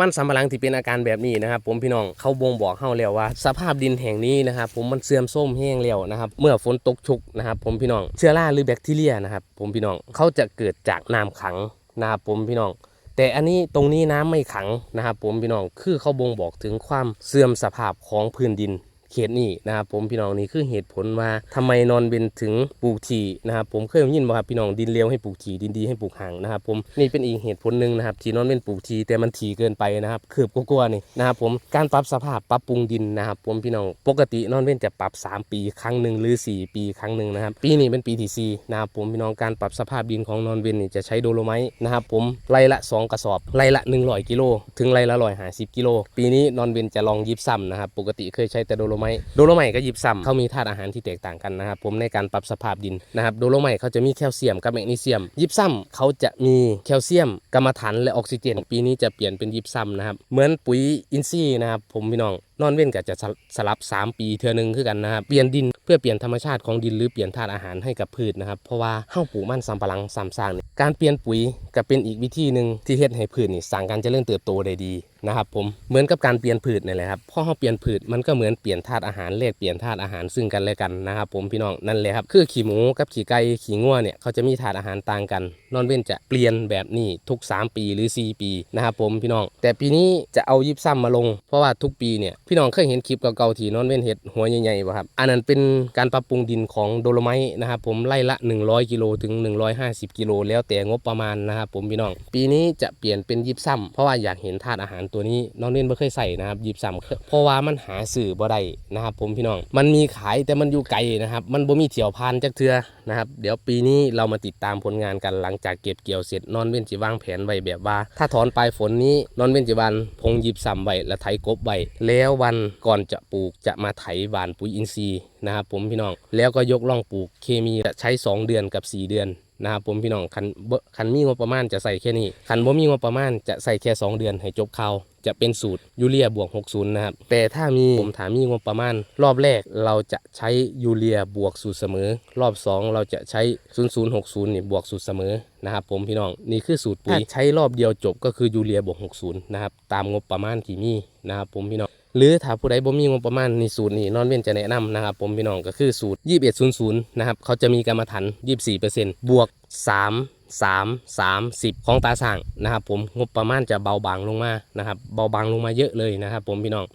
มันสำปะหลังที่เป็นอาการแบบนี้นะครับ ผมพี่น้องเขาบ่งบอกเข้าแล้วว่า สภาพดินแห่งนี้นะครับผมมันเสื่อมโทรมแห้งแล้วนะครับ เมื่อฝนตกชุกนะครับ ผมพี่น้องเชื้อราหรือแบคทีเรียนะครับ ผมพี่น้องเขาจะเกิดจากน้ำขังนะครับผมพี่น้องแต่อันนี้ตรงนี้น้ำไม่ขังนะครับผมพี่น้องคือเขาบ่งบอกถึงความเสื่อมสภาพของพื้นดิน เขตนี้นะครับผมพี่น้องนี่คือเหตุผลว่าทำไมนอนเบนถึงปลูกทีนะครับผมเคยยินบ่ครับพี่น้องดินเลวให้ปลูกทีดินดีให้ปลูกห่างนะครับผมนี่เป็นอีกเหตุผลหนึ่งนะครับที่นอนเบนปลูกทีแต่มันทีเกินไปนะครับคืบกลัวๆนี่นะครับผมการปรับสภาพปรับปรุงดินนะครับผมพี่น้องปกตินอนเบนจะปรับ 3 ปีครั้งหนึ่งหรือ 4 ปีครั้งหนึ่งนะครับปีนี้เป็นปีที่สี่นะครับผมพี่น้องการปรับสภาพดินของนอนเบนนี่จะใช้โดโลไมต์นะครับผมไร่ละ 2 กระสอบไร่ละ100กิโลถึงไร่ละ150กิโลปีนี้นอนเบนจะลองยิบซ้ำนะครับปกติเคยใช้แต่โดโลไมต์โดโลไมต์ก็ยิบซ้ำเขามีธาตุอาหารที่แตกต่างกันนะครับผมในการปรับสภาพดินนะครับโดโลไมต์เขาจะมีแคลเซียมกับแมกนีเซียม ยิบซ้ำเขาจะมีแคลเซียมกรรมฐานและออกซิเจน ปีนี้จะเปลี่ยนเป็นยิบซ้ำนะครับเหมือนปุ๋ยอินทรีย์นะครับผมพี่น้อง นอนเว้นก็จะสลับ 3 ปีเทื่อนึงคือกันนะครับเปลี่ยนดินเพื่อเปลี่ยนธรรมชาติของดินหรือเปลี่ยนธาตุอาหารให้กับพืชนะครับเพราะว่าเฮ้าปลูกมันสำปะหลังสามสร้างเนี่ยการเปลี่ยนปุ๋ยก็เป็นอีกวิธีหนึ่งที่เฮ็ดให้พืชนี่สร้างการเจริญเติบโตได้ดีนะครับผมเหมือนกับการเปลี่ยนพืชนี่แหละครับพอเฮาเปลี่ยนพืชมันก็เหมือนเปลี่ยนธาตุอาหารแลกเปลี่ยนธาตุอาหารซึ่งกันและกันนะครับผมพี่น้องนั่นแหละครับคือขี้หมูกับขี้ไก่ขี้งัวเนี่ยเขาจะมีธาตุอาหารต่างกัน นอนเว้นจะเปลี่ยนแบบนี้ทุก 3 ปีหรือ 4 ปีนะครับผมพี่น้อง แต่ปีนี้จะเอายิบซ้ำมาลง เพราะว่าทุกปีเนี่ยพี่น้องเคยเห็นคลิปเก่าๆที่นอนเว้นเห็ดหัวใหญ่ๆป่ะครับ อันนั้นเป็นการปรับปรุงดินของโดโลไมต์นะครับผมไล่ละ 100 กิโลถึง 150 กิโลแล้วแต่งบประมาณนะครับผมพี่น้อง ปีนี้จะเปลี่ยนเป็นยิบซ้ำเพราะว่าอยากเห็นธาตุอาหารตัวนี้น้องเน้นไม่เคยใส่นะครับยิบซ้ำเพราะว่ามันหาสื่อบ่ได้นะครับผมพี่น้อง มันมีขายแต่มันอยู่ไกลนะครับ มันบ่มีเที่ยวพานจักเทือนะครับเดี๋ยวปีนี้เรามาติดตามผลงานกันหลังจากเก็บเกี่ยวเสร็จนอนเว้นจิวางแผนไว้แบบว่า ถ้าถอนปลายฝนนี้นอนเว้นจิวันพงยิบซ้ำไว้และไถกบไว้แล้ววันก่อนจะปลูกจะมาไถหวานปุ๋ยอินทรีย์นะครับผมพี่น้องแล้วก็ยกล่องปลูกเคมีจะใช้ 2 เดือนกับ 4 เดือนนะครับผมพี่น้องคันบ่คันมีงบประมาณจะใส่แค่นี้คันบ่มีงบประมาณจะใส่แค่ 2 เดือนให้จบข่าวจะเป็นสูตรยูเรียบวก 60 นะครับ แต่ถ้ามีผมถามมีงบประมาณ รอบแรกเราจะใช้ยูเรียบวกสูตรเสมอ รอบ 2 เราจะใช้ 0060นี่บวกสูตรเสมอนะครับผมพี่น้องนี่คือสูตรปุ๋ยใช้รอบเดียวจบก็คือยูเรียบวก 60 นะครับตามงบประมาณที่มีนะครับผมพี่น้อง หรือถ้าผู้ใดบ่มีงบประมาณในสูตรนี้นอนเว้นจะแนะนำนะครับ ผมพี่น้องก็คือสูตร 2100 นะครับ เขาจะมีกรรมฐาน24%บวก 3 3 30 ของตาสั่งนะครับ ผมงบประมาณจะเบาบางลงมานะครับ เบาบางลงมาเยอะเลยนะครับ ผมพี่น้อง